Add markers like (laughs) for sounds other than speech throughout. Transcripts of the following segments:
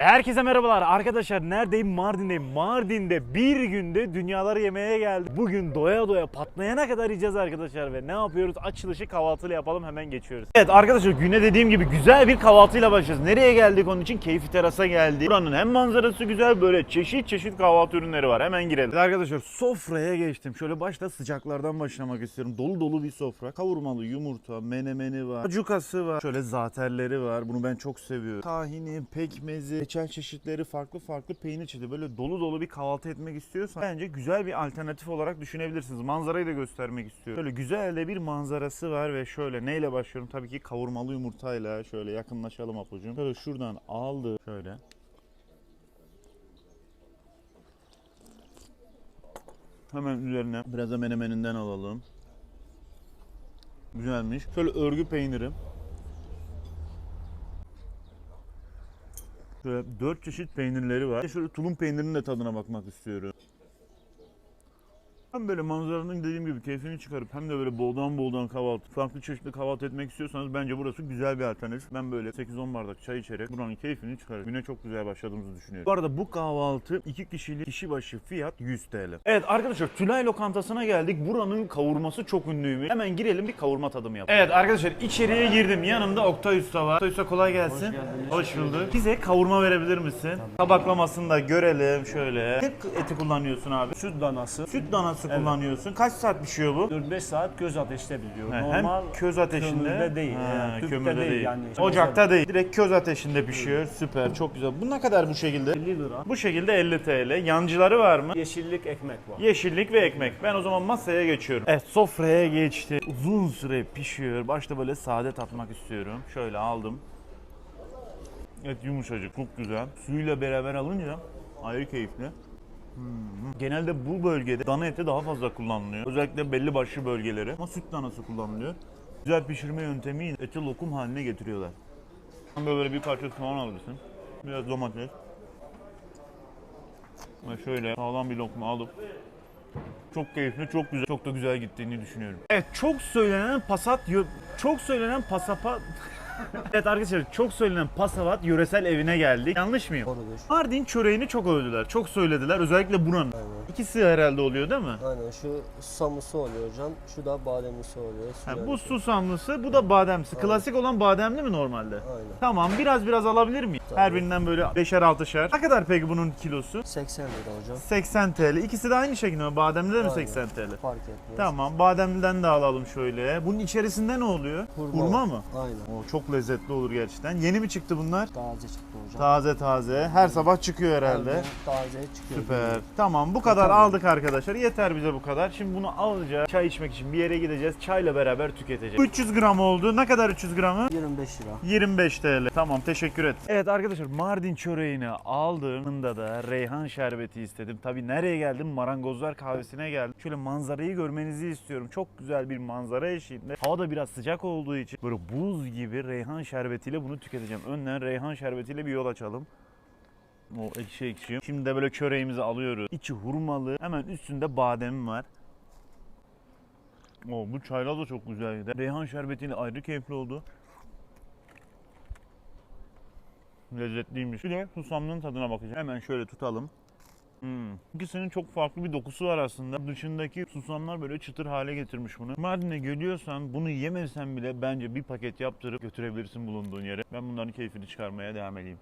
Herkese merhabalar arkadaşlar. Neredeyim? Mardin'deyim. Mardin'de bir günde dünyaları yemeye geldik Bugün doya doya patlayana kadar yiyeceğiz arkadaşlar ve ne yapıyoruz? Açılışı kahvaltıyla yapalım hemen geçiyoruz. Evet arkadaşlar güne dediğim gibi güzel bir kahvaltıyla başlıyoruz. Nereye geldik onun için? Keyfi terasa geldik. Buranın hem manzarası güzel böyle çeşit çeşit kahvaltı ürünleri var. Hemen girelim. Evet arkadaşlar sofraya geçtim. Şöyle başta sıcaklardan başlamak istiyorum. Dolu dolu bir sofra. Kavurmalı yumurta menemeni var Cukası var şöyle zaterleri var. Bunu ben çok seviyorum. Tahini pekmezi reçel çeşitleri farklı farklı peynir çeşitleri böyle dolu dolu bir kahvaltı etmek istiyorsan bence güzel bir alternatif olarak düşünebilirsiniz. Manzarayı da göstermek istiyorum. Şöyle güzel de bir manzarası var ve şöyle neyle başlıyorum? Tabii ki kavurmalı yumurtayla şöyle yakınlaşalım apucum. Şöyle şuradan aldı şöyle. Hemen üzerine biraz da menemeninden alalım. Güzelmiş. Şöyle örgü peynirim. Şöyle dört çeşit peynirleri var. Şöyle tulum peynirinin de tadına bakmak istiyorum. Hem böyle manzaranın dediğim gibi keyfini çıkarıp hem de böyle boldan boldan kahvaltı, farklı çeşitli kahvaltı etmek istiyorsanız bence burası güzel bir alternatif. Ben böyle 8-10 bardak çay içerek buranın keyfini çıkarıp güne çok güzel başladığımızı düşünüyorum. Bu arada bu kahvaltı 2 kişilik kişi başı fiyat 100 TL. Evet arkadaşlar Tülay lokantasına geldik. Buranın kavurması çok ünlüymüş. Hemen girelim bir kavurma tadımı yapalım. Evet arkadaşlar içeriye girdim. Yanımda Oktay Usta var. Oktay Usta kolay gelsin. Hoş bulduk. Bize kavurma verebilir misin? Tabaklamasını da görelim şöyle. Ne eti kullanıyorsun abi? Süt danası. Süt danası kullanıyorsun. Kaç saat pişiyor bu? 4-5 saat köz ateşte biliyor. He, Normal hem köz ateşinde kömürde değil. Ha, yani, kömürde değil, değil. yani. Ocakta değil. Direkt köz ateşinde pişiyor. Süper, çok güzel. Bu ne kadar bu şekilde? 50 lira. Bu şekilde 50 TL. Yancıları var mı? Yeşillik ekmek var. Yeşillik ve ekmek. Ben o zaman masaya geçiyorum. Evet sofraya geçti. Uzun süre pişiyor. Başta böyle sade tatmak istiyorum. Şöyle aldım. Evet yumuşacık, çok güzel. Suyuyla beraber alınca ayrı keyifli. Genelde bu bölgede dana eti daha fazla kullanılıyor. Özellikle belli başlı bölgeleri. Ama süt danası kullanılıyor. Güzel pişirme yöntemiyle eti lokum haline getiriyorlar. Böyle bir parça soğan alırsın. Biraz domates. Ve şöyle sağlam bir lokma alıp çok keyifli, çok güzel, çok da güzel gittiğini düşünüyorum. Evet, çok söylenen pasat, çok söylenen pasapa... (laughs) evet arkadaşlar, çok söylenen pasavat yöresel evine geldik. Yanlış mıyım? Doğrudur. Mardin çöreğini çok övdüler, çok söylediler. Özellikle buranın. Aynen. İkisi herhalde oluyor değil mi? Aynen şu susamlısı oluyor hocam. Şu da bademlisi oluyor. Ha, bu susamlısı, bu da bademsi. Klasik olan bademli mi normalde? Aynen. Tamam, biraz biraz alabilir miyim? Her birinden böyle beşer altışar. Ne kadar peki bunun kilosu? 80 lira hocam. 80 TL. İkisi de aynı şekilde mi? Bademli de mi Aynen. 80 TL? Fark etmez. Tamam bademliden de alalım şöyle. Bunun içerisinde ne oluyor? Hurma. mı? Aynen. O çok lezzetli olur gerçekten. Yeni mi çıktı bunlar? Taze çıktı hocam. Taze taze. Her sabah çıkıyor herhalde. Aynen, Taze çıkıyor. Süper. Tamam bu kadar mi? aldık arkadaşlar. Yeter bize bu kadar. Şimdi bunu alacağız. Çay içmek için bir yere gideceğiz. Çayla beraber tüketeceğiz. 300 gram oldu. Ne kadar 300 gramı? 25 lira. 25 TL. Tamam teşekkür et. Evet arkadaşlar Mardin çöreğini aldığımda da reyhan şerbeti istedim. Tabii nereye geldim? Marangozlar kahvesine geldim. Şöyle manzarayı görmenizi istiyorum. Çok güzel bir manzara eşliğinde. Hava da biraz sıcak olduğu için böyle buz gibi reyhan şerbetiyle bunu tüketeceğim. Önden reyhan şerbetiyle bir yol açalım. O ekşi ekşi. Şimdi de böyle çöreğimizi alıyoruz. İçi hurmalı. Hemen üstünde badem var. O bu çayla da çok güzel gider. Reyhan şerbetiyle ayrı keyifli oldu. Lezzetliymiş. Bir de susamlığın tadına bakacağım. Hemen şöyle tutalım. Hmm. İkisinin çok farklı bir dokusu var aslında. Dışındaki susamlar böyle çıtır hale getirmiş bunu. Mardin'e geliyorsan bunu yemesen bile bence bir paket yaptırıp götürebilirsin bulunduğun yere. Ben bunların keyfini çıkarmaya devam edeyim.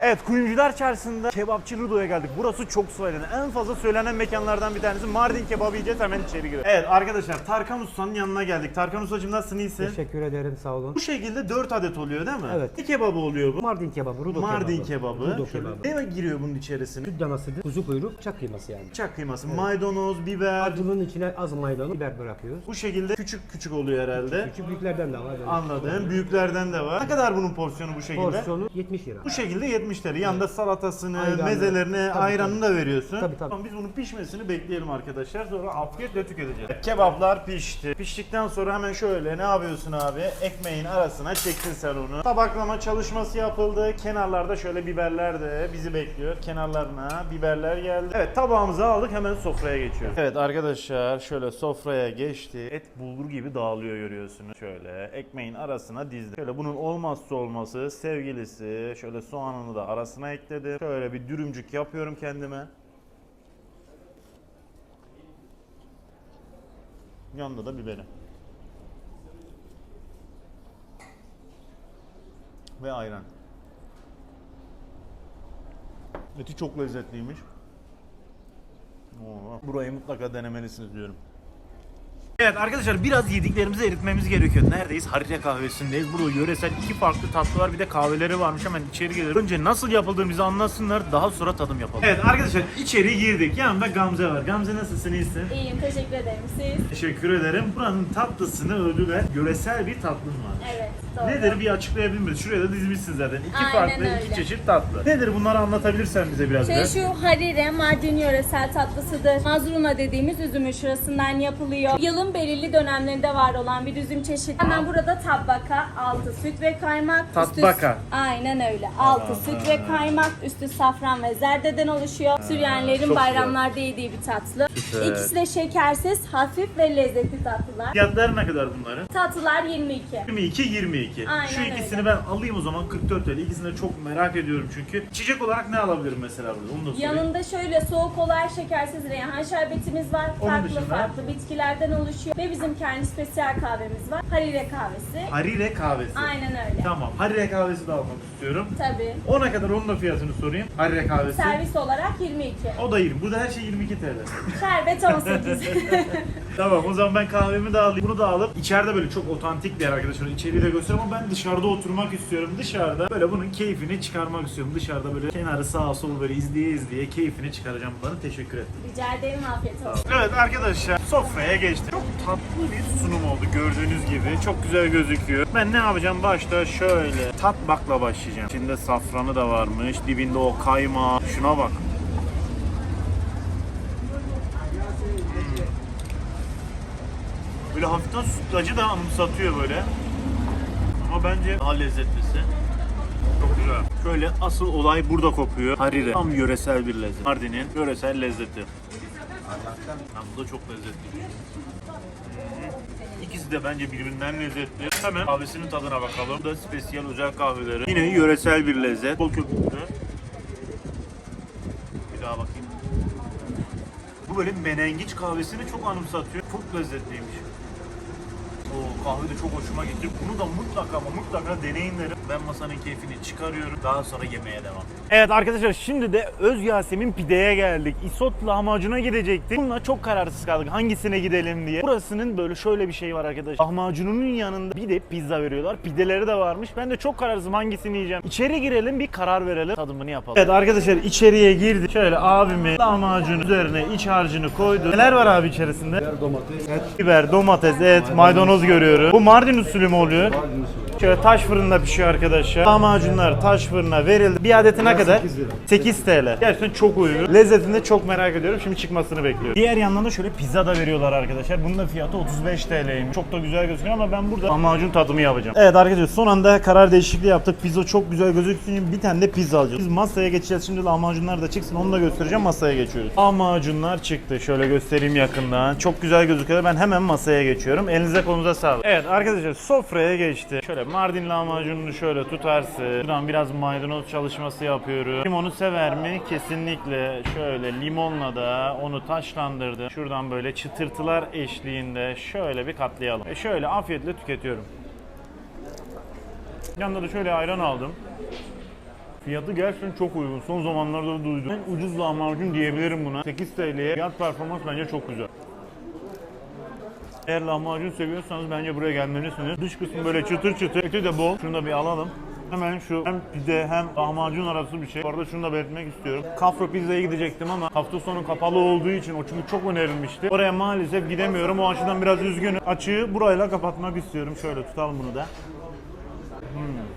Evet Kuyumcular Çarşısı'nda kebapçı Rudo'ya geldik. Burası çok söylenen, en fazla söylenen mekanlardan bir tanesi. Mardin kebabı yiyeceğiz hemen içeri girelim. Evet arkadaşlar Tarkan Usta'nın yanına geldik. Tarkan Usta'cığım nasılsın iyisin? Teşekkür ederim sağ olun. Bu şekilde 4 adet oluyor değil mi? Evet. Ne kebabı oluyor bu? Mardin kebabı, rudo Mardin kebabı. kebabı. Rudo kebabı. Ne giriyor bunun içerisine? Süt danasıdır, kuzu kuyruk, çak kıyması yani. Bıçak kıyması, maydanoz, biber. Acılığın içine az maydanoz, biber bırakıyoruz. Bu şekilde küçük küçük oluyor herhalde. Küçük büyüklerden de var. yani. Anladım. Büyüklerden de var. Ne kadar bunun porsiyonu bu şekilde? Porsiyonu 70 lira. Bu şekilde 70 TL. Yanında salatasını, Ayranı. mezelerini, Tabii, ayranını da veriyorsun. Tabii, tabii. Tamam, biz bunun pişmesini bekleyelim arkadaşlar. Sonra afiyetle tüketeceğiz. Kebaplar pişti. Piştikten sonra hemen şöyle ne yapıyorsun abi? Ekmeğin arasına çektin sen onu. Tabaklama çalışması yapıldı. Kenarlarda şöyle biberler de bizi bekliyor. Kenarlarına biberler geldi. Evet tabağımızı aldık hemen sofraya geçiyoruz. Evet arkadaşlar şöyle sofraya geçti. Et bulgur gibi dağılıyor görüyorsunuz. Şöyle ekmeğin arasına dizdi. Şöyle bunun olmazsa olması sevgilisi. Şöyle soğanını da arasına ekledim. Şöyle bir dürümcük yapıyorum kendime. Yanında da biberi. Ve ayran. Eti çok lezzetliymiş. Burayı mutlaka denemelisiniz diyorum. Evet arkadaşlar biraz yediklerimizi eritmemiz gerekiyor. Neredeyiz? Harire kahvesindeyiz. Burada yöresel iki farklı tatlı var. Bir de kahveleri varmış. Hemen içeri gelelim. Önce nasıl yapıldığını bize anlatsınlar. Daha sonra tadım yapalım. Evet arkadaşlar içeri girdik. Yanımda Gamze var. Gamze nasılsın? İyisin? İyiyim, teşekkür ederim. Siz? Teşekkür ederim. Buranın tatlısını övdüler. Yöresel bir tatlım var. Evet, doğru. Nedir bir açıklayabilir miyiz? Şuraya da dizmişsin zaten. İki Aynen farklı, öyle. iki çeşit tatlı. Nedir bunları anlatabilirsen bize biraz Şey şu harire Mardin yöresel tatlısıdır. Mazruna dediğimiz üzüm şurasından yapılıyor. Yılın belirli dönemlerinde var olan bir üzüm çeşidi. Hemen burada tabbaka, altı süt ve kaymak. üstü- Tabbaka. Aynen öyle. Altı süt ve kaymak, üstü safran ve zerdeden oluşuyor. Süryanilerin çok bayramlarda yediği bir tatlı. Süper. İkisi de şekersiz, hafif ve lezzetli tatlılar. Fiyatları ne kadar bunların? Tatlılar 22. 22 22. Aynen Şu ikisini öyle. ben alayım o zaman 44 TL. İkisini de çok merak ediyorum çünkü. İçecek olarak ne alabilirim mesela burada? Onu da sorayım. Yanında şöyle soğuk olay şekersiz reyhan şerbetimiz var. Onun farklı dışında? farklı bitkilerden oluşuyor. Ve bizim kendi spesiyel kahvemiz var. Harire kahvesi. Harire kahvesi. Aynen öyle. Tamam. Harire kahvesi de almak istiyorum. Tabii. Ona kadar onun da fiyatını sorayım. Harire kahvesi. Servis olarak 22. O da 20. Burada her şey 22 TL. Şerbet 18. (laughs) tamam o zaman ben kahvemi de alayım. Bunu da alıp içeride böyle çok otantik bir yer arkadaşlar. İçeriği de göstereyim ama ben dışarıda oturmak istiyorum. Dışarıda böyle bunun keyfini çıkarmak istiyorum. Dışarıda böyle kenarı sağa sola böyle izleye izleye keyfini çıkaracağım bunların. Teşekkür ederim. Rica ederim afiyet olsun. Evet arkadaşlar sofraya geçtik. Çok tatlı bir sunum oldu gördüğünüz gibi. Çok güzel gözüküyor. Ben ne yapacağım? Başta şöyle tat bakla başlayacağım. İçinde safranı da varmış. Dibinde o kaymağı. Şuna bak. Böyle hafiften sütlacı da anımsatıyor böyle. Ama bence daha lezzetlisi. Çok güzel. Şöyle asıl olay burada kopuyor. Harire. Tam yöresel bir lezzet. Mardin'in yöresel lezzeti. Ha, bu da çok lezzetli. İkisi de bence birbirinden lezzetli. Hemen kahvesinin tadına bakalım. Bu da spesiyel özel kahveleri. Yine yöresel bir lezzet. Bol köpüklü. Bir daha bakayım. Bu böyle menengiç kahvesini çok anımsatıyor. Çok lezzetliymiş. O kahve de çok hoşuma gitti. Bunu da mutlaka ama mutlaka deneyin derim. Ben masanın keyfini çıkarıyorum. Daha sonra yemeğe devam. Evet arkadaşlar şimdi de Öz Yasemin pideye geldik. İsot lahmacuna gidecektik. Bununla çok kararsız kaldık hangisine gidelim diye. Burasının böyle şöyle bir şey var arkadaşlar. Lahmacununun yanında bir de pizza veriyorlar. Pideleri de varmış. Ben de çok kararsızım hangisini yiyeceğim. İçeri girelim bir karar verelim. Tadımını yapalım. Evet arkadaşlar içeriye girdik. Şöyle abimi lahmacun üzerine iç harcını koydu. Neler var abi içerisinde? Domates, et, Biber, domates, et, maydanoz görüyorum. Bu Mardin usulü mü oluyor? Şöyle taş fırında pişiyor arkadaşlar. Lahmacunlar taş fırına verildi. Bir adeti ne kadar? 8 lira. 8 TL. Gerçekten çok uygun. Lezzetini de çok merak ediyorum. Şimdi çıkmasını bekliyorum. Diğer yandan da şöyle pizza da veriyorlar arkadaşlar. Bunun da fiyatı 35 TL'ymiş. Çok da güzel gözüküyor ama ben burada lahmacun tadımı yapacağım. Evet arkadaşlar son anda karar değişikliği yaptık. Pizza çok güzel gözüksün. Bir tane de pizza alacağız. Biz masaya geçeceğiz. Şimdi lahmacunlar da çıksın. Onu da göstereceğim. Masaya geçiyoruz. Lahmacunlar çıktı. Şöyle göstereyim yakından. Çok güzel gözüküyor. Ben hemen masaya geçiyorum. Elinize kolunuza sağlık. Evet arkadaşlar sofraya geçti. Şöyle Mardin lahmacununu şöyle tutarsın. Şuradan biraz maydanoz çalışması yapıyorum. Limonu sever mi? Kesinlikle. Şöyle limonla da onu taşlandırdım. Şuradan böyle çıtırtılar eşliğinde şöyle bir katlayalım. Ve şöyle afiyetle tüketiyorum. Yanında da şöyle ayran aldım. Fiyatı gerçekten çok uygun. Son zamanlarda da duydum. En ucuz lahmacun diyebilirim buna. 8 TL'ye fiyat performans bence çok güzel. Eğer lahmacun seviyorsanız bence buraya gelmelisiniz. Dış kısmı böyle çıtır çıtır, eti de bol. Şunu da bir alalım. Hemen şu hem pide hem lahmacun arası bir şey. Bu arada şunu da belirtmek istiyorum. Kafro Pizza'ya gidecektim ama hafta sonu kapalı olduğu için o çünkü çok önerilmişti. Oraya maalesef gidemiyorum. O açıdan biraz üzgünüm. Açığı burayla kapatmak istiyorum. Şöyle tutalım bunu da.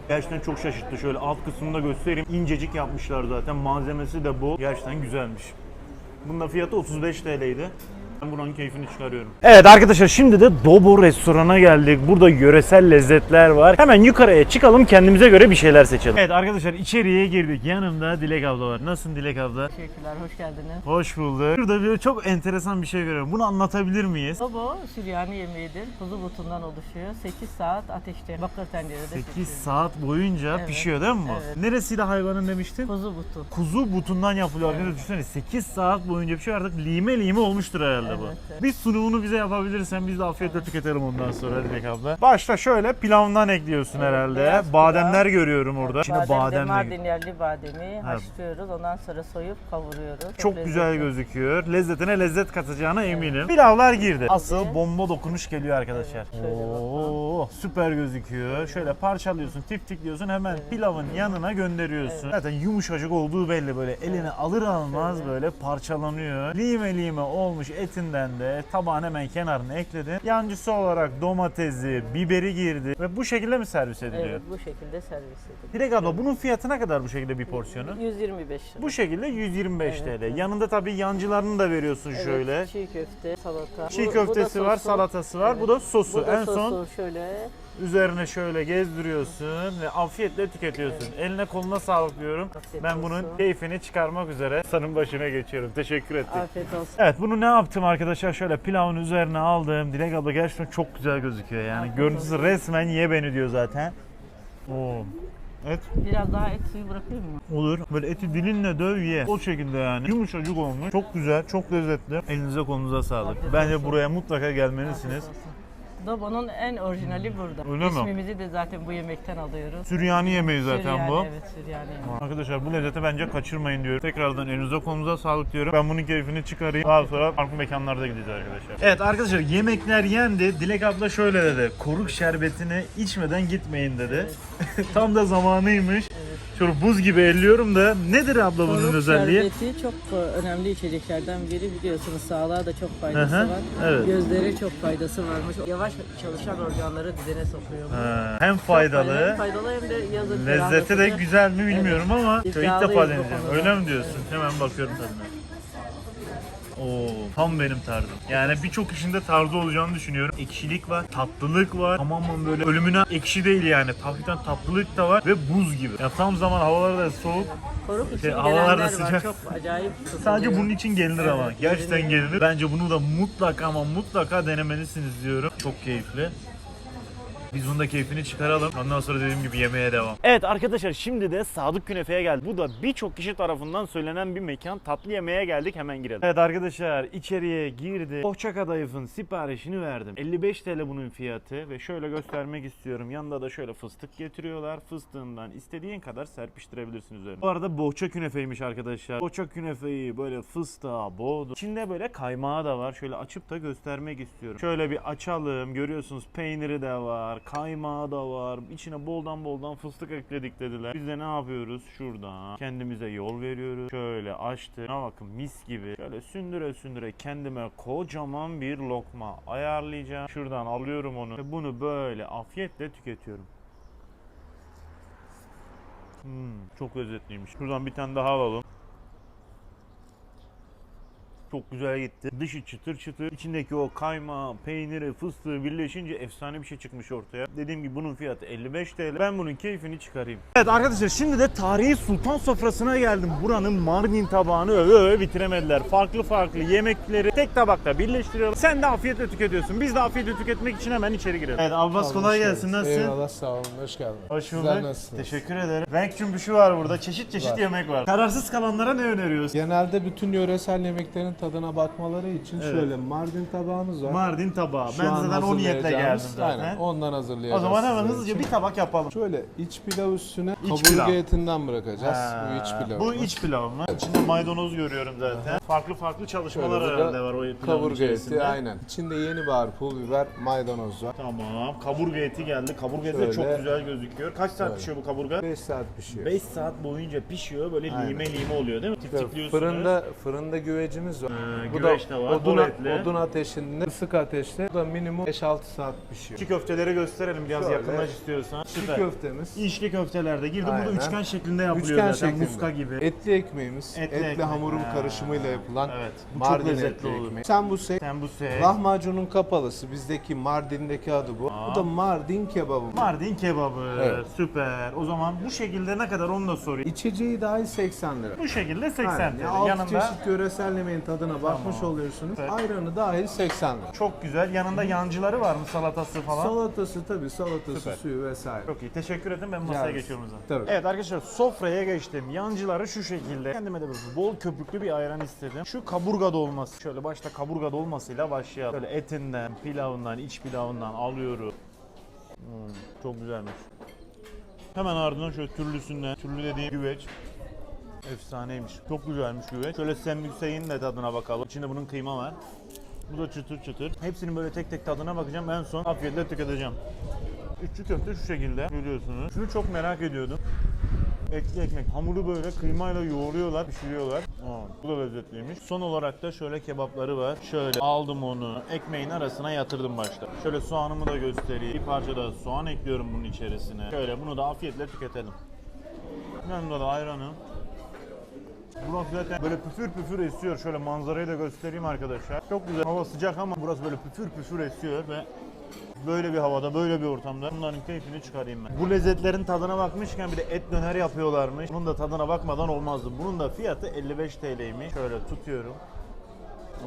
Gerçekten çok şaşırttı. Şöyle alt kısmını da göstereyim. İncecik yapmışlar zaten. Malzemesi de bol. Gerçekten güzelmiş. Bunun da fiyatı 35 TL'ydi. Ben buranın keyfini çıkarıyorum. Evet arkadaşlar şimdi de Dobo restorana geldik. Burada yöresel lezzetler var. Hemen yukarıya çıkalım kendimize göre bir şeyler seçelim. Evet arkadaşlar içeriye girdik. Yanımda Dilek abla var. Nasılsın Dilek abla? Teşekkürler, hoş geldiniz. Hoş bulduk. Burada bir çok enteresan bir şey görüyorum. Bunu anlatabilir miyiz? Dobo Süryani yemeğidir. Kuzu butundan oluşuyor. 8 saat ateşte, bakır tencerede 8 pişiyor. saat boyunca Evet, pişiyor değil mi bu? evet. Neresiyle hayvanın demiştin? Kuzu butu. Kuzu butundan yapılıyor arkadaşlar. Düşünsene 8 saat boyunca pişiyor artık lime lime olmuştur herhalde bu. Evet, evet. Bir sunumunu bize yapabilirsen biz de afiyetle tüketelim ondan sonra Dilek abla. Başta şöyle pilavından ekliyorsun herhalde. pilav. Bademler görüyorum orada. Şimdi Badem de badem de Mardin yerli bademi haşlıyoruz. Ondan sonra soyup kavuruyoruz. çok güzel lezzetli. gözüküyor. Lezzetine lezzet katacağına eminim. Pilavlar girdi. Asıl bomba dokunuş geliyor arkadaşlar. şöyle Oo, süper gözüküyor. Şöyle parçalıyorsun, tiftikliyorsun hemen pilavın yanına gönderiyorsun. Zaten yumuşacık olduğu belli böyle eline alır almaz böyle parçalanıyor. Lime lime olmuş etinden de tabağın hemen kenarına ekledin. Yancısı olarak domatesi, biberi girdi ve bu şekilde mi servis ediliyor? Evet, bu şekilde servis edilir. Dilek abla bunun fiyatı ne kadar bu şekilde bir porsiyonu? 125 lira. Bu şekilde 125 Evet, TL. evet. Yanında tabii yancılarını da veriyorsun Evet, şöyle. Çiğ köfte, salata. Çiğ Bu- bu da köftesi var, sosu. salatası var. Bu da sosu. Bu da en son sosu üzerine şöyle gezdiriyorsun ve afiyetle tüketiyorsun. Eline koluna sağlık diyorum. Afiyet ben bunun olsun. keyfini çıkarmak üzere sanın başına geçiyorum. Teşekkür ettik. Afiyet olsun. Evet bunu ne yaptım arkadaşlar? Şöyle pilavın üzerine aldım. Dilek abla gerçekten çok güzel gözüküyor. Yani Afiyet görüntüsü olsun. resmen ye beni diyor zaten. Oo. Et Biraz daha et suyu bırakayım mı? olur. Böyle eti dilinle döv ye. O şekilde yani. Yumuşacık olmuş. Çok güzel, çok lezzetli. Elinize kolunuza sağlık. Afiyet Bence olsun. buraya mutlaka gelmelisiniz. Dobo'nun en orijinali burada. Öyle mi? İsmimizi de zaten bu yemekten alıyoruz. Süryani yemeği zaten Süryani, bu. Evet, Süryani yemeği. Arkadaşlar bu lezzeti bence kaçırmayın diyorum. Tekrardan elinize kolunuza sağlık diyorum. Ben bunun keyfini çıkarayım. Daha sonra farklı mekanlarda gideceğiz arkadaşlar. Evet arkadaşlar yemekler yendi. Dilek abla şöyle dedi. Koruk şerbetini içmeden gitmeyin dedi. (laughs) Tam da zamanıymış. Şöyle buz gibi elliyorum da. Nedir abla bunun Koruk özelliği? şerbeti çok e, önemli içeceklerden biri biliyorsunuz sağlığa da çok faydası hı, var. evet. Gözlere çok faydası varmış. Yavaş çalışan organları düzene sokuyor. bu. Ha, hem faydalı, faydalı, Hem faydalı hem de yazın lezzeti de güzel mi bilmiyorum ama ilk İddialıyız defa bu deneyeceğim. konuda. Öyle mi diyorsun? Hemen bakıyorum tadına. Oo, tam benim tarzım. Yani birçok işinde tarzı olacağını düşünüyorum. Ekşilik var, tatlılık var. Tamamen böyle ölümüne ekşi değil yani. Hafiften tatlılık da var ve buz gibi. Yani tam zaman havalar da soğuk. Koruk için Şey, havalar da sıcak. var. Çok acayip. Sadece bunun için gelinir ama. Evet, Gerçekten gelinir. gelinir. Bence bunu da mutlaka ama mutlaka denemelisiniz diyorum. Çok keyifli. Biz bunun da keyfini çıkaralım. Ondan sonra dediğim gibi yemeğe devam. Evet arkadaşlar şimdi de Sadık Künefe'ye geldik. Bu da birçok kişi tarafından söylenen bir mekan. Tatlı yemeğe geldik hemen girelim. Evet arkadaşlar içeriye girdi. Bohça kadayıfın siparişini verdim. 55 TL bunun fiyatı ve şöyle göstermek istiyorum. Yanında da şöyle fıstık getiriyorlar. Fıstığından istediğin kadar serpiştirebilirsin üzerine. Bu arada bohça künefeymiş arkadaşlar. Bohça künefeyi böyle fıstığa boğdu. İçinde böyle kaymağı da var. Şöyle açıp da göstermek istiyorum. Şöyle bir açalım. Görüyorsunuz peyniri de var. Kaymağı da var. İçine boldan boldan fıstık ekledik dediler. Biz de ne yapıyoruz? Şurada kendimize yol veriyoruz. Şöyle açtı. Ne bakın mis gibi. Şöyle sündüre sündüre kendime kocaman bir lokma ayarlayacağım. Şuradan alıyorum onu. Ve bunu böyle afiyetle tüketiyorum. Hmm, çok lezzetliymiş. Şuradan bir tane daha alalım. Çok güzel gitti. Dışı çıtır çıtır. İçindeki o kaymağı, peyniri, fıstığı birleşince efsane bir şey çıkmış ortaya. Dediğim gibi bunun fiyatı 55 TL. Ben bunun keyfini çıkarayım. Evet arkadaşlar şimdi de tarihi sultan sofrasına geldim. Buranın Mardin tabağını öve öve bitiremediler. Farklı farklı yemekleri tek tabakta birleştiriyorlar. Sen de afiyetle tüketiyorsun. Biz de afiyetle tüketmek için hemen içeri girelim. Evet Abbas kolay gelsin. Nasılsın? Eyvallah sağ olun, hoş geldin. Hoş Sizler bulduk. nasılsınız? Teşekkür ederim. Renk cümbüşü var burada. Çeşit çeşit Var. yemek var. Kararsız kalanlara ne öneriyorsun? Genelde bütün yöresel yemeklerin tadına bakmaları için Evet. şöyle Mardin tabağımız var. Mardin tabağı. Şu ben an zaten o niyetle geldim hazırlayacağımız- zaten. Aynen, ondan O hazırlayacağız. zaman hemen hızlıca için. bir tabak yapalım. Şöyle iç pilav üstüne İç kaburga pilav. etinden bırakacağız. Ha, Bu iç pilav. Bu iç pilav mı? İçinde maydanoz görüyorum zaten. Farklı farklı çalışmalar Şöyle burada herhalde var o pilavın Kaburga içerisinde. eti aynen. İçinde yeni bahar, pul biber, maydanoz var. Tamam. Kaburga eti geldi. Kaburga eti de Şöyle. çok güzel gözüküyor. Kaç saat pişiyor bu kaburga? 5 saat pişiyor. 5 saat boyunca pişiyor. Böyle lime lime oluyor değil mi? Tiftikliyorsunuz. fırında fırında güvecimiz var. Ee, Bu da güveç de var. odun, bol etli. odun ateşinde, ısık ateşte. Bu da minimum 5-6 saat pişiyor. İçli köfteleri gösterelim biraz Şöyle. yakınlaş istiyorsan. İçli Süper. köftemiz. İçli köftelerde girdi. Burada Aynen. üçgen şeklinde yapılıyor Üçgen zaten. şeklinde. Muska gibi. Etli ekmeğimiz. Etli Etli, ekmek. hamurun Ha. karışımıyla yapılan Evet. Bu çok Mardin lezzetli etli olur. ekmeği. Sembusek. Sen bu se. Lahmacunun kapalısı. Bizdeki Mardin'deki adı bu. Bu da Mardin kebabı. Mardin kebabı. Evet. Süper. O zaman bu şekilde ne kadar onu da sorayım. İçeceği dahil 80 lira. Bu şekilde 80 Aynen. TL. Yani altı Yanında çeşit yöresel yemeğin tadına bakmış oluyorsunuz. Evet. Ayranı dahil 80 lira. çok güzel. Yanında yancıları var mı? Salatası falan. Salatası tabii salatası, Süper. suyu vesaire. Çok iyi. Teşekkür ederim. Ben masaya Rica geçiyorum o zaman. Tabii. Evet arkadaşlar sofraya geçtim. Yancıları şu şekilde. Kendime de böyle bol köpüklü bir ayran istedim. Şu kaburga dolması. Şöyle başta kaburga dolmasıyla başlayalım. Şöyle etinden, pilavından, iç pilavından alıyorum. Hmm, çok güzelmiş. Hemen ardından şöyle türlüsünden, türlü dediğim güveç. Efsaneymiş. Çok güzelmiş güveç. Şöyle sembükseyin de tadına bakalım. İçinde bunun kıyma var. Bu da çıtır çıtır. Hepsinin böyle tek tek tadına bakacağım. En son afiyetle tüketeceğim. İçli köfte şu şekilde görüyorsunuz. Şunu çok merak ediyordum. Etli ekmek. Hamuru böyle kıymayla yoğuruyorlar, pişiriyorlar. Aa, bu da lezzetliymiş. Son olarak da şöyle kebapları var. Şöyle aldım onu, ekmeğin arasına yatırdım başta. Şöyle soğanımı da göstereyim. Bir parça da soğan ekliyorum bunun içerisine. Şöyle bunu da afiyetle tüketelim. Yanında da ayranı. Burası zaten böyle püfür püfür esiyor. Şöyle manzarayı da göstereyim arkadaşlar. Çok güzel. Hava sıcak ama burası böyle püfür püfür esiyor ve böyle bir havada, böyle bir ortamda bunların keyfini çıkarayım ben. Bu lezzetlerin tadına bakmışken bir de et döner yapıyorlarmış. Bunun da tadına bakmadan olmazdı. Bunun da fiyatı 55 TL'ymiş. Şöyle tutuyorum.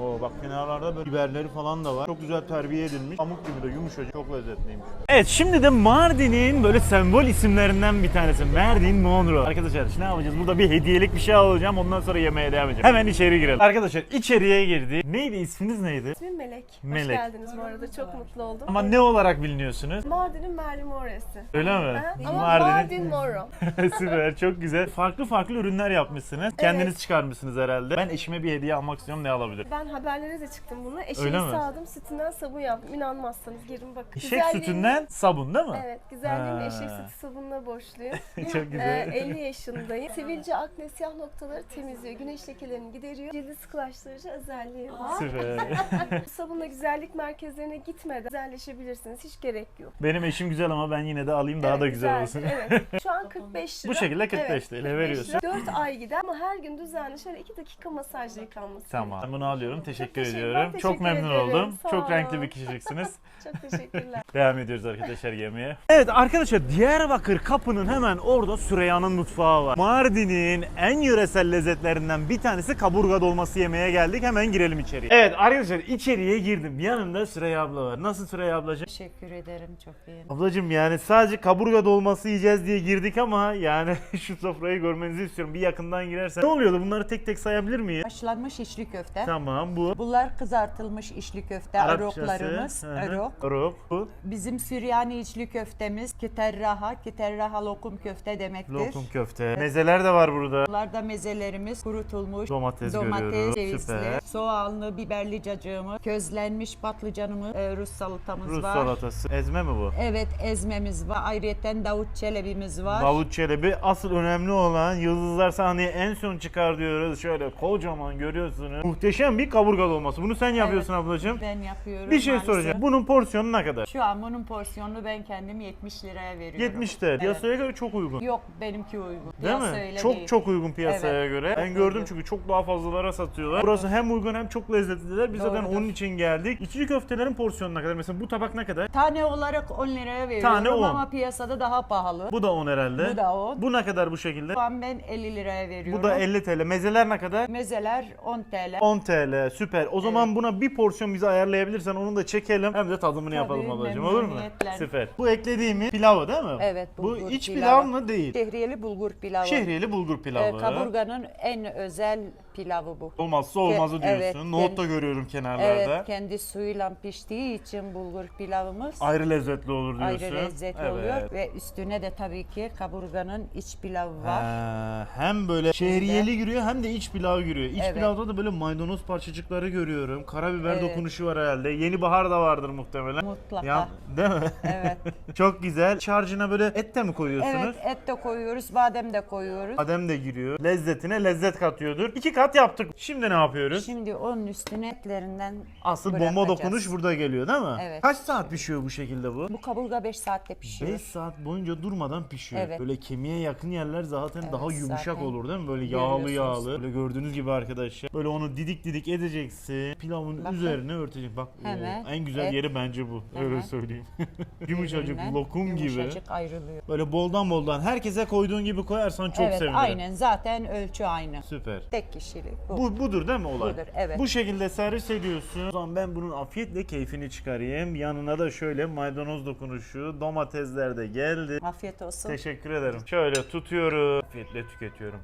Oo bak kenarlarda böyle biberleri falan da var. Çok güzel terbiye edilmiş. Pamuk gibi de yumuşacık. Çok lezzetliymiş. Evet şimdi de Mardin'in böyle sembol isimlerinden bir tanesi. Mardin Monroe. Arkadaşlar şimdi ne yapacağız? Burada bir hediyelik bir şey alacağım. Ondan sonra yemeğe devam edeceğim. Hemen içeri girelim. Arkadaşlar içeriye girdik. Neydi isminiz neydi? İsmim Melek. Melek. Hoş geldiniz bu arada. Çok mutlu oldum. Ama ne olarak biliniyorsunuz? Mardin'in Merli Moresi. Öyle mi? Ha? Ama Mardin Moro. (laughs) Süper çok güzel. Farklı farklı ürünler yapmışsınız. Kendiniz çıkarmışsınız herhalde. Ben eşime bir hediye almak istiyorum. Ne alabilirim? Ben haberlere de çıktım. Öyle Eşimi mi? sağdım. Sütünden sabun yaptım. İnanmazsanız girin bakın. Eşek sütünden sabun değil mi? Evet. Güzelliğimi Ha. eşek sütü sabununa borçluyum. (laughs) çok Ee, güzel. 50 yaşındayım. Sivilce, akne, siyah noktaları temizliyor. Güneş lekelerini gideriyor. Cildi sıkılaştırıcı özelliği var. Süper. (laughs) Bu sabunla güzellik merkezlerine gitmeden güzelleşebilirsiniz. Hiç gerek yok. Benim eşim güzel ama ben yine de alayım daha Evet, da güzel olsun. Evet. (laughs) Şu an 45 lira. Bu şekilde 45 Evet, TL 45 veriyorsun. lira. 4 ay gider ama her gün düzenli şöyle 2 dakika masajla yıkanması. Tamam. Ben bunu alıyorum. Teşekkür teşekkür- ediyorum. ben Çok teşekkür memnun ederim. oldum. Sağ Çok renkli bir kişiliksiniz. (laughs) Çok teşekkürler. (laughs) Devam ediyoruz arkadaşlar yemeğe. Evet arkadaşlar Diyarbakır kapının hemen orada Süreyya'nın mutfağı var. Mardin'in en yöresel lezzetlerinden bir tanesi kaburga dolması yemeye geldik. Hemen girelim içeriye. Evet arkadaşlar içeriye girdim. Yanımda Süreyya abla var. Nasıl Süreyya ablacığım? Teşekkür ederim çok iyi. Ablacığım yani sadece kaburga dolması yiyeceğiz diye girdik ama yani (laughs) şu sofrayı görmenizi istiyorum. Bir yakından girersen. Ne oluyordu? Bunları tek tek sayabilir miyiz? Haşlanmış içli köfte. Tamam bu. Bunlar kızartılmış içli köfte, Arapçası. aroklarımız, Hı hı. arok. Arok. Bu. Bizim Süryani içli köftemiz, keterraha, keterraha lokum köfte demektir. Lokum köfte. Mezeler de var burada. Bunlar da mezelerimiz, kurutulmuş Domates görüyorum. cevizli, Süper. soğanlı, biberli cacığımız, közlenmiş patlıcanımız, e, Rus salatamız Rus var. salatası. Ezme mi bu? Evet, ezmemiz var. Ayrıca Davut çelebimiz var. Davut Çelebi asıl önemli olan Yıldızlar sahneye en son çıkar diyoruz. Şöyle kocaman görüyorsunuz. Muhteşem bir kaburga dolması. Bunu sen yapıyorsun ablacığım. Ben yapıyorum. Bir şey maalesef. soracağım. Bunun porsiyonu ne kadar? Şu an bunun porsiyonunu ben kendim 70 liraya veriyorum. 70 TL. Piyasaya göre çok uygun. Yok benimki uygun. Değil Piyasa mi? öyle Çok değil. çok uygun piyasaya Evet, göre. çok Ben gördüm uygun. çünkü çok daha fazlalara satıyorlar. Burası hem uygun hem çok lezzetliler. Biz zaten Doğrudur. onun için geldik. İçli köftelerin porsiyonu ne kadar? Mesela bu tabak ne kadar? Tane olarak 10 liraya veriyorum Tane 10. ama piyasada daha pahalı. Bu da 10 herhalde. Bu da 10. Bu ne kadar bu şekilde? Şu an ben 50 liraya veriyorum. Bu da 50 TL. Mezeler ne kadar? Mezeler 10 TL. 10 TL süper. O zaman buna bir porsiyon bize ayarlayabilirsen onu da çekelim. Hem de tadımını yapalım ablacığım olur mu? Süper. Bu eklediğimiz pilavı değil mi? Evet, Bu bulgur iç pilavı. pilav mı değil? Şehriyeli bulgur pilavı. Şehriyeli bulgur Ee, pilavı. kaburganın en özel pilavı bu. Olmazsa olmazı Ke- diyorsun. evet, Nohut da görüyorum kenarlarda. Evet, kendi suyuyla piştiği için bulgur pilavımız Ayrı lezzetli olur diyorsun. ayrı lezzetli Evet. oluyor ve üstüne de tabii ki kaburganın iç pilavı var. Ha, hem böyle şehriyeli giriyor hem de iç pilav giriyor. İç Evet. pilavda da böyle maydanoz parçacıkları görüyorum. Karabiber Evet. dokunuşu var herhalde. Yeni bahar da vardır muhtemelen. Mutlaka. Ya, değil mi? Evet. (laughs) Çok güzel. İç harcına böyle et de mi koyuyorsunuz? Evet, et de koyuyoruz, badem de koyuyoruz. Badem de giriyor. Lezzetine lezzet katıyordur. İki kat kat yaptık. Şimdi ne yapıyoruz? Şimdi onun üstüne etlerinden Asıl bomba bırakacağız. dokunuş burada geliyor değil mi? Evet. Kaç saat pişiyor bu şekilde bu? Bu kaburga 5 saatte pişiyor. 5 saat boyunca durmadan pişiyor. Evet. Böyle kemiğe yakın yerler zaten Evet, daha yumuşak zaten olur değil mi? Böyle yağlı görüyorsunuz. yağlı. Böyle gördüğünüz gibi arkadaşlar. Böyle onu didik didik edeceksin. Pilavın Bakın. üzerine örtecek. Bak o, Hemen en güzel et. yeri bence bu. Öyle Aha. söyleyeyim. (laughs) Yumuşacık Birbirinden lokum gibi. Yumuşacık ayrılıyor. Böyle boldan boldan herkese koyduğun gibi koyarsan çok evet sevinirim. aynen zaten ölçü aynı. Süper. Tek kişilik bu. Bu budur değil mi olay? Budur, evet. Bu şekilde servis ediyorsun. O zaman ben bunun afiyetle keyfini çıkarayım. Yanına da şöyle maydanoz dokunuşu, domatesler de geldi. Afiyet olsun. Teşekkür ederim. Şöyle tutuyorum. Afiyetle tüketiyorum.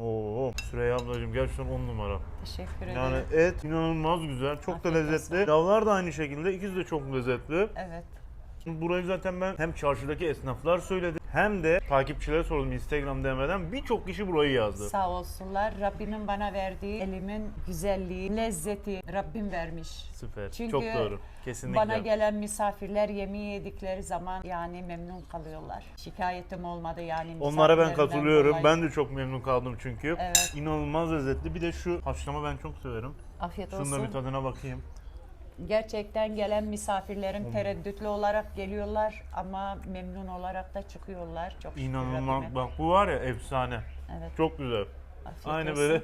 Oo, Süreyya ablacığım gerçekten 10 numara. Teşekkür ederim. Yani et inanılmaz güzel, çok da Afiyet lezzetli. olsun. Pilavlar da aynı şekilde, ikisi de çok lezzetli. Evet. Burayı zaten ben hem çarşıdaki esnaflar söyledi hem de takipçilere sordum Instagram demeden birçok kişi burayı yazdı. Sağ olsunlar. Rabbimin bana verdiği elimin güzelliği, lezzeti Rabbim vermiş. Süper. Çünkü çok doğru. Kesinlikle. Bana gelen misafirler yemeği yedikleri zaman yani memnun kalıyorlar. Şikayetim olmadı yani Onlara ben katılıyorum. dolayı. Ben de çok memnun kaldım çünkü. Evet. İnanılmaz lezzetli. Bir de şu haşlama ben çok severim. Afiyet Şunun olsun. bir tadına bakayım. Gerçekten gelen misafirlerim tereddütlü olarak geliyorlar ama memnun olarak da çıkıyorlar. Çok şükür İnanılmaz. Rabbime. Bak bu var ya efsane. Evet. Çok güzel. Afiyet Aynı olsun. böyle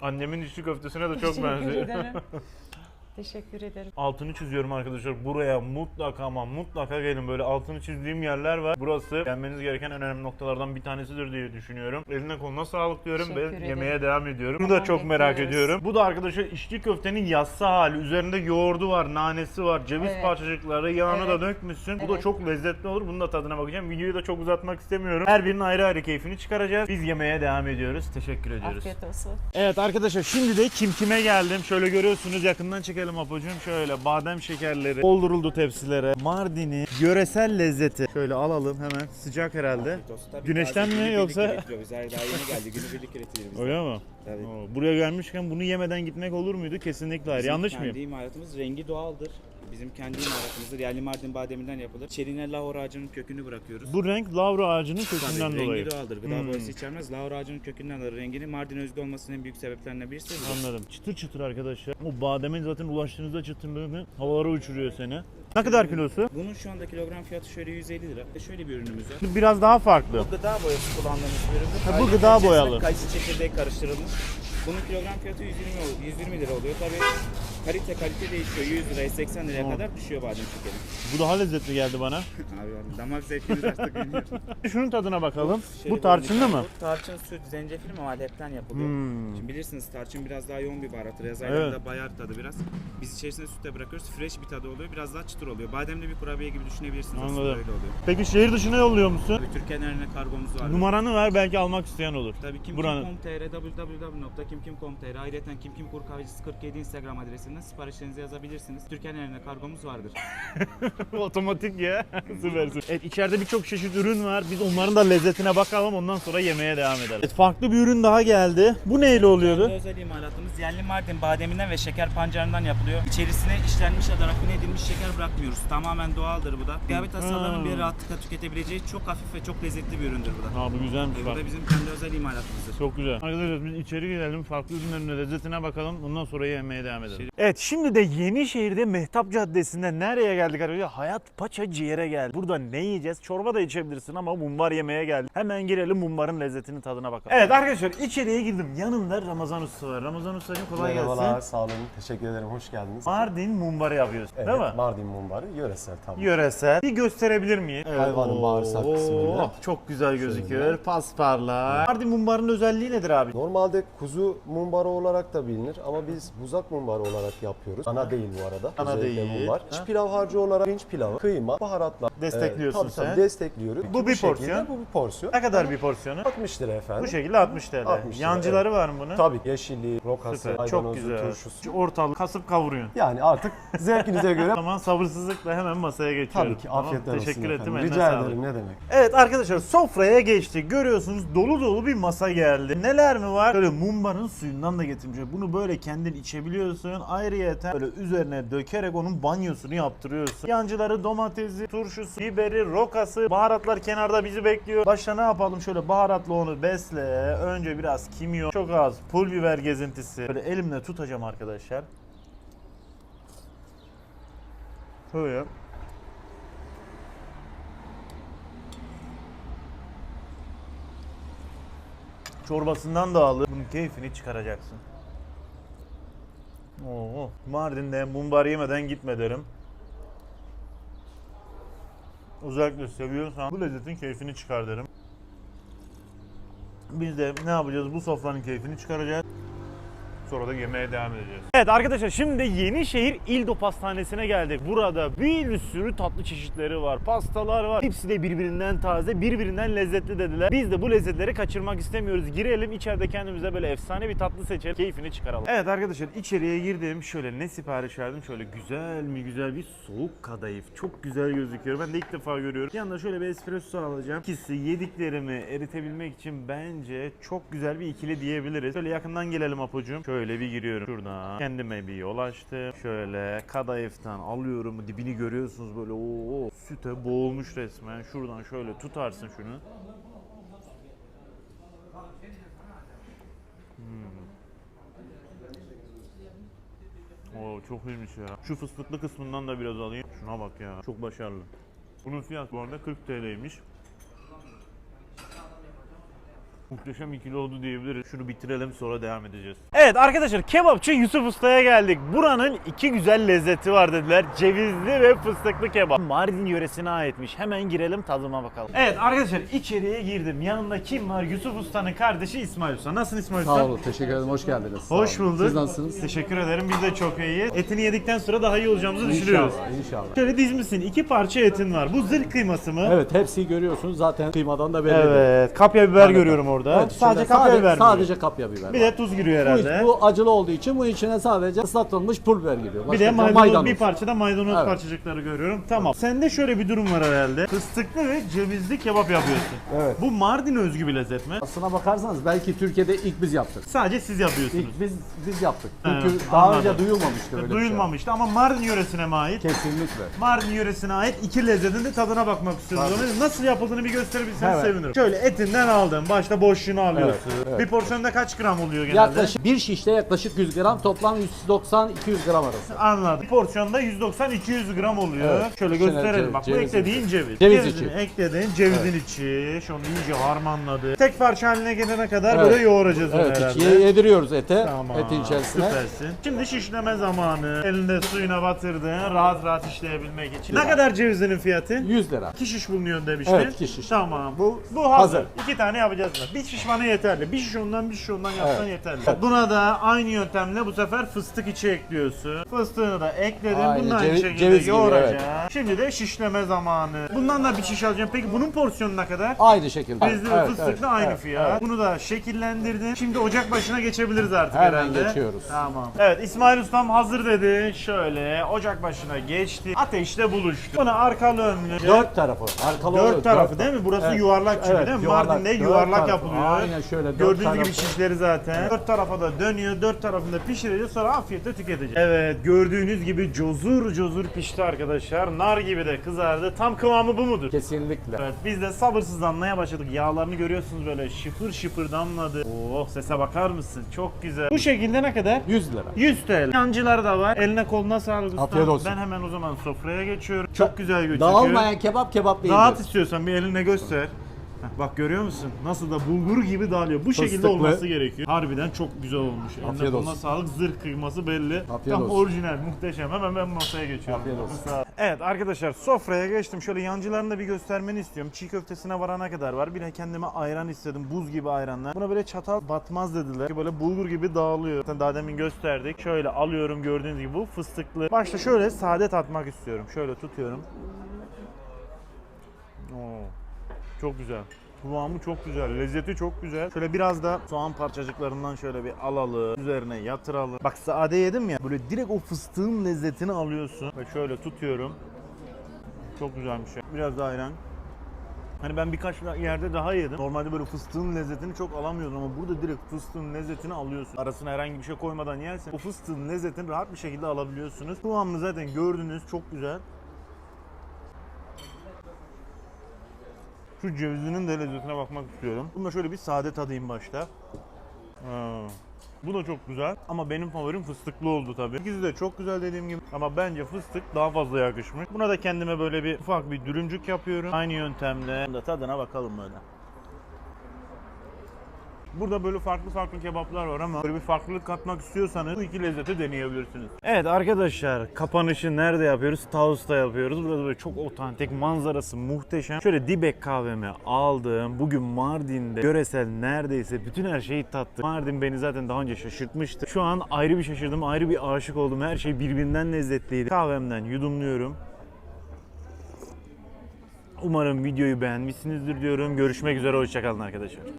annemin içli köftesine de (laughs) çok Teşekkür benziyor. ederim. (laughs) Teşekkür ederim. Altını çiziyorum arkadaşlar. Buraya mutlaka ama mutlaka gelin. Böyle altını çizdiğim yerler var. Burası gelmeniz gereken en önemli noktalardan bir tanesidir diye düşünüyorum. Eline koluna sağlık diyorum ve Teşekkür ederim. yemeğe devam ediyorum. Bunu da çok merak bekliyoruz. ediyorum. Bu da arkadaşlar içli köftenin yassı hali. Üzerinde yoğurdu var, nanesi var, ceviz Evet. parçacıkları, yağını da Evet. dökmüşsün. Bu da çok lezzetli olur. Bunun da tadına bakacağım. Videoyu da çok uzatmak istemiyorum. Her birinin ayrı ayrı keyfini çıkaracağız. Biz yemeğe devam ediyoruz. Teşekkür ediyoruz. Afiyet olsun. Evet arkadaşlar şimdi de kim kime geldim. Şöyle görüyorsunuz yakından çekelim apocuğum. Şöyle badem şekerleri dolduruldu tepsilere. Mardin'i yöresel lezzeti. Şöyle alalım hemen. Sıcak herhalde. Güneşten mi yoksa? Biz daha yeni geldi. Günübirlik üretilir bizde. Öyle mi? Tabii. Oo, Buraya gelmişken bunu yemeden gitmek olur muydu? Kesinlikle hayır. Bizim Yanlış kendi mıyım? imalatımız rengi doğaldır. Bizim kendi imalatımızdır. Yerli Mardin bademinden yapılır. İçerine lahor ağacının kökünü bırakıyoruz. Bu renk lavra ağacının Tabii, kökünden rengi dolayı. doğaldır. Gıda Hmm. boyası içermez. Lahor ağacının kökünden alır rengini. Mardin özgü olmasının en büyük sebeplerinden birisi. Anladım. Çıtır çıtır arkadaşlar. O bademin zaten ulaştığınızda çıtırlığını havalara uçuruyor seni. Ne kadar kilosu? Bunun şu anda kilogram fiyatı şöyle 150 lira. Ve şöyle bir ürünümüz var. Biraz daha farklı. Bu gıda boyası kullandığımız bir üründür. Ha, bu Ayrıca gıda içerisine boyalı. Kayısı çekirdeği karıştırılmış. Bunun kilogram fiyatı 120, ol- 120 lira oluyor. Tabii kalite kalite değişiyor. 100 liraya 80 liraya Tamam. kadar düşüyor badem şekeri. Bu daha lezzetli geldi bana. (laughs) Abi yani damak zevkiniz artık (laughs) bilmiyorum. Şunun tadına bakalım. Bu tarçınlı mı? Bu tarçın, süt, zencefil mamadepten yapılıyor. Hmm. Şimdi bilirsiniz tarçın biraz daha yoğun bir baharattır. Yaz Evet. aylarında bayar tadı biraz. Biz içerisine süt de bırakıyoruz. Fresh bir tadı oluyor. Biraz daha çıtır oluyor. Bademli bir kurabiye gibi düşünebilirsiniz. Aslında Anladım. öyle oluyor. Peki şehir dışına yolluyor musun? Tabii Türkiye'nin her yerine kargomuz var. Numaranı ver belki almak isteyen olur. Tabii Buranın. kimkim.com.tr www.kimkim.com.tr Ayrıca Kimkim Kur Kahvecisi 47 Instagram adresinden siparişlerinizi yazabilirsiniz. Türkiye'nin yerine kargomuz vardır. (laughs) Otomatik ya. (laughs) Süpersin. Evet içeride birçok çeşit ürün var. Biz onların da lezzetine bakalım ondan sonra yemeğe devam edelim. Evet, farklı bir ürün daha geldi. Bu neyle oluyordu? Özel imalatımız yerli Mardin bademinden ve şeker pancarından yapılıyor. İçerisine işlenmiş ya da rafine edilmiş şeker bırakmıyoruz. Tamamen doğaldır bu da. Diyabet hastalarının bir rahatlıkla tüketebileceği çok hafif ve çok lezzetli bir üründür bu da. Ha bu güzelmiş bak. bu da bizim kendi özel imalatımızdır. Çok güzel. Arkadaşlar biz içeri gidelim. Farklı ürünlerin lezzetine bakalım. Ondan sonra yemeğe devam edelim. Evet şimdi de Yenişehir'de Mehtap Caddesi'nde nereye geldik arkadaşlar? Hayat Paça Ciğer'e geldik. Burada ne yiyeceğiz? Çorba da içebilirsin ama mumbar yemeye geldik. Hemen girelim mumbarın lezzetinin tadına bakalım. Evet arkadaşlar içeriye girdim. Yanımda Ramazan Usta var. Ramazan Usta'cığım kolay Merhabalar, gelsin. sağ olun. Teşekkür ederim, hoş geldiniz. Mardin mumbarı yapıyorsun evet, değil mi? Mardin mumbarı, yöresel tabii. Yöresel. Bir gösterebilir miyim? Hayvanın bağırsak Oo, kısmıyla. Çok güzel gözüküyor. Şöyle. Pasparlar. Mardin mumbarının özelliği nedir abi? Normalde kuzu mumbarı olarak da bilinir ama biz buzak mumbarı olarak yapıyoruz. Ana değil bu arada. Ana Özellikle değil. Ha? İç pilav harcı olarak pirinç pilavı, kıyma, baharatla. Destekliyorsun tabii, tabii, sen. destekliyoruz. Bu bir şekilde porsiyon. Bu bir porsiyon. Ne kadar bir porsiyonu? 60 lira efendim. Bu şekilde 60 TL. 60 lira, Yancıları var mı bunun? Tabii yeşilliği, rokası, Süper. maydanozu, Çok güzel. turşusu. Ortalık kasıp kavuruyorsun. Yani artık zevkinize göre (laughs) O zaman sabırsızlıkla hemen masaya geçiyorum. tabii ki Tamam, afiyetler olsun Teşekkür ettim. efendim. eline Rica sağlık. ederim ne demek. Evet arkadaşlar sofraya geçtik. Görüyorsunuz dolu dolu bir masa geldi. Neler mi var? Böyle mumbarın suyundan da getirmiş. Bunu böyle kendin içebiliyorsun. Ayrıyeten böyle üzerine dökerek onun banyosunu yaptırıyorsun. Yancıları domatesi, turşusu, biberi, rokası, baharatlar kenarda bizi bekliyor. Başta ne yapalım şöyle baharatla onu besle. Önce biraz kimyon, çok az pul biber gezintisi. Böyle elimle tutacağım arkadaşlar. Şöyle. Çorbasından da alır. Bunun keyfini çıkaracaksın. Oo, Mardin'de mumbar yemeden gitme derim. Özellikle seviyorsan bu lezzetin keyfini çıkar derim. Biz de ne yapacağız? Bu sofranın keyfini çıkaracağız. Sonra da yemeğe devam edeceğiz. Evet arkadaşlar şimdi Yenişehir İldo Pastanesi'ne geldik. Burada bir sürü tatlı çeşitleri var. Pastalar var. Hepsi de birbirinden taze, birbirinden lezzetli dediler. Biz de bu lezzetleri kaçırmak istemiyoruz. Girelim içeride kendimize böyle efsane bir tatlı seçelim. Keyfini çıkaralım. Evet arkadaşlar içeriye girdim. Şöyle ne sipariş verdim? Şöyle güzel mi güzel bir soğuk kadayıf. Çok güzel gözüküyor. Ben de ilk defa görüyorum. Yanında şöyle bir espresso alacağım. İkisi yediklerimi eritebilmek için bence çok güzel bir ikili diyebiliriz. Şöyle yakından gelelim Apocuğum. Şöyle bir giriyorum şuradan. Kendime bir yol açtım. Şöyle kadayıftan alıyorum. Dibini görüyorsunuz böyle o süte boğulmuş resmen. Şuradan şöyle tutarsın şunu. Oo çok iyiymiş ya. Şu fıstıklı kısmından da biraz alayım. Şuna bak ya. Çok başarılı. Bunun fiyatı bu arada 40 TL'ymiş. Muhteşem ikili oldu diyebiliriz. Şunu bitirelim sonra devam edeceğiz. Evet arkadaşlar kebapçı Yusuf Usta'ya geldik. Buranın iki güzel lezzeti var dediler. Cevizli ve fıstıklı kebap. Mardin yöresine aitmiş. Hemen girelim tadıma bakalım. Evet arkadaşlar içeriye girdim. Yanında kim var? Yusuf Usta'nın kardeşi İsmail Usta. Nasılsın İsmail Usta? Sağ olun, teşekkür ederim. Hoş geldiniz. Sağ Hoş olun. bulduk. Siz nasılsınız? Teşekkür ederim. Biz de çok iyiyiz. Etini yedikten sonra daha iyi olacağımızı düşünüyoruz. İnşallah, inşallah. Şöyle dizmişsin. iki parça etin var. Bu zırh kıyması mı? Evet, hepsini görüyorsunuz. Zaten kıymadan da belli. Evet. Kapya biber görüyorum orada. Evet, sadece kapya sade- biber? Sadece kapya biber. Bir var. de tuz giriyor bu, herhalde. bu acılı olduğu için bunun içine sadece ıslatılmış pul biber giriyor. bir Başka de bir maydanoz, bir parça da maydanoz Evet. parçacıkları görüyorum. Tamam. Sende şöyle bir durum var herhalde. Fıstıklı ve cevizli kebap yapıyorsun. Evet. Bu Mardin özgü bir lezzet mi? Aslına bakarsanız belki Türkiye'de ilk biz yaptık. Sadece siz yapıyorsunuz. İlk biz biz yaptık. Evet, Çünkü daha anladım. önce duyulmamıştı öyle bir şey. Duyulmamıştı ama Mardin yöresine mi ait? Kesinlikle. Mardin yöresine ait iki lezzetin de tadına bakmak istiyoruz. Nasıl yapıldığını bir gösterebilirseniz Evet. sevinirim. Şöyle etinden aldım. Başta boşluğunu alıyorsun. Evet, evet. Bir porsiyonda kaç gram oluyor genelde? Yaklaşık bir şişte yaklaşık 100 gram, toplam 190-200 gram arası. Anladım. Bir porsiyonda 190-200 gram oluyor. Evet. Şöyle İçine gösterelim. Bak bu ceviz eklediğin ceviz. Ceviz içi. ekledin. Cevizin içi. Şunu iyice harmanladı. Tek parça haline gelene kadar Evet. böyle yoğuracağız onu Evet, herhalde. içi yediriyoruz ete, Tamam. etin içerisine. Süpersin. Şimdi şişleme zamanı. Elinde suyuna batırdın. Rahat rahat işleyebilmek için. Ne kadar cevizinin fiyatı? 100 lira. İki şiş bulunuyor demiştin. Evet, iki şiş. Tamam. Bu bu hazır. Hazır. İki tane yapacağız? Bir şiş bana yeterli. Bir şiş ondan bir şiş ondan yapsan yeterli. Buna da aynı yöntemle bu sefer fıstık içi ekliyorsun. Fıstığını da ekledin. Aynı, Bunu aynı ceviz- şekilde ceviz gibi, yoğuracaksın. Şimdi de şişleme zamanı. Bundan da bir şiş alacağım. Peki bunun porsiyonu ne kadar? Aynı şekilde. Cevizli ve evet, aynı evet, fiyat. evet. Bunu da şekillendirdin. Şimdi ocak başına geçebiliriz artık Hemen herhalde. geçiyoruz. Tamam. Evet İsmail Ustam hazır dedi. Şöyle ocak başına geçti. Ateşte buluştu. Bunu arkalı önlü. Dört tarafı. Arkalı Dört tarafı değil mi? Burası yuvarlak çünkü değil mi? yuvarlak. Mardin'de yuvarlak tarafı. Yapılıyor. Aynen şöyle, dört Gördüğünüz tarafı. gibi şişleri zaten. Dört tarafa da dönüyor. Dört tarafında pişireceğiz. Sonra afiyetle tüketeceğiz. Evet gördüğünüz gibi cozur cozur pişti arkadaşlar. Nar gibi de kızardı. Tam kıvamı bu mudur? Kesinlikle. Evet biz de sabırsızlanmaya başladık. Yağlarını görüyorsunuz böyle şıpır şıpır damladı. Oh sese bakar mısın? Çok güzel. Bu şekilde ne kadar? 100 lira. 100 TL. Yancılar da var. Eline koluna sağlık usta. Afiyet olsun. Ben hemen o zaman sofraya geçiyorum. Çok güzel gözüküyor. Dağılmayan kebap kebap değildir. Dağıt istiyorsan bir eline göster. Heh, (laughs) Bak görüyor musun? Nasıl da bulgur gibi dağılıyor. Bu şekilde Fıstıklı. olması gerekiyor. Harbiden çok güzel olmuş. Eline Afiyet koluna olsun. sağlık. Zırh kıyması belli. Afiyet Tam olsun. orijinal, muhteşem. Hemen ben masaya geçiyorum. Afiyet olsun. Sağ ol. Evet arkadaşlar sofraya geçtim. Şöyle yancılarını da bir göstermeni istiyorum. Çiğ köftesine varana kadar var. Bir de kendime ayran istedim. Buz gibi ayranlar. Buna böyle çatal batmaz dediler. Böyle bulgur gibi dağılıyor. Zaten daha demin gösterdik. Şöyle alıyorum gördüğünüz gibi bu fıstıklı. Başta şöyle sade tatmak istiyorum. Şöyle tutuyorum. Oo, çok güzel. Kıvamı çok güzel, lezzeti çok güzel. Şöyle biraz da soğan parçacıklarından şöyle bir alalım, üzerine yatıralım. Bak sade yedim ya, böyle direkt o fıstığın lezzetini alıyorsun. Ve şöyle tutuyorum. Çok güzelmiş ya. Biraz da ayran. Hani ben birkaç yerde daha yedim. Normalde böyle fıstığın lezzetini çok alamıyordum ama burada direkt fıstığın lezzetini alıyorsun. Arasına herhangi bir şey koymadan yersen o fıstığın lezzetini rahat bir şekilde alabiliyorsunuz. Kıvamını zaten gördünüz çok güzel. Şu cevizinin de lezzetine bakmak istiyorum. Bunu da şöyle bir sade tadayım başta. Ha. Bu da çok güzel ama benim favorim fıstıklı oldu tabii. İkisi de çok güzel dediğim gibi ama bence fıstık daha fazla yakışmış. Buna da kendime böyle bir ufak bir dürümcük yapıyorum. Aynı yöntemle. Bunun da tadına bakalım böyle. Burada böyle farklı farklı kebaplar var ama böyle bir farklılık katmak istiyorsanız bu iki lezzeti deneyebilirsiniz. Evet arkadaşlar kapanışı nerede yapıyoruz? Taus'ta yapıyoruz. Burada böyle çok otantik manzarası muhteşem. Şöyle Dibek kahvemi aldım. Bugün Mardin'de göresel neredeyse bütün her şeyi tattım. Mardin beni zaten daha önce şaşırtmıştı. Şu an ayrı bir şaşırdım, ayrı bir aşık oldum. Her şey birbirinden lezzetliydi. Kahvemden yudumluyorum. Umarım videoyu beğenmişsinizdir diyorum. Görüşmek üzere, hoşçakalın arkadaşlar.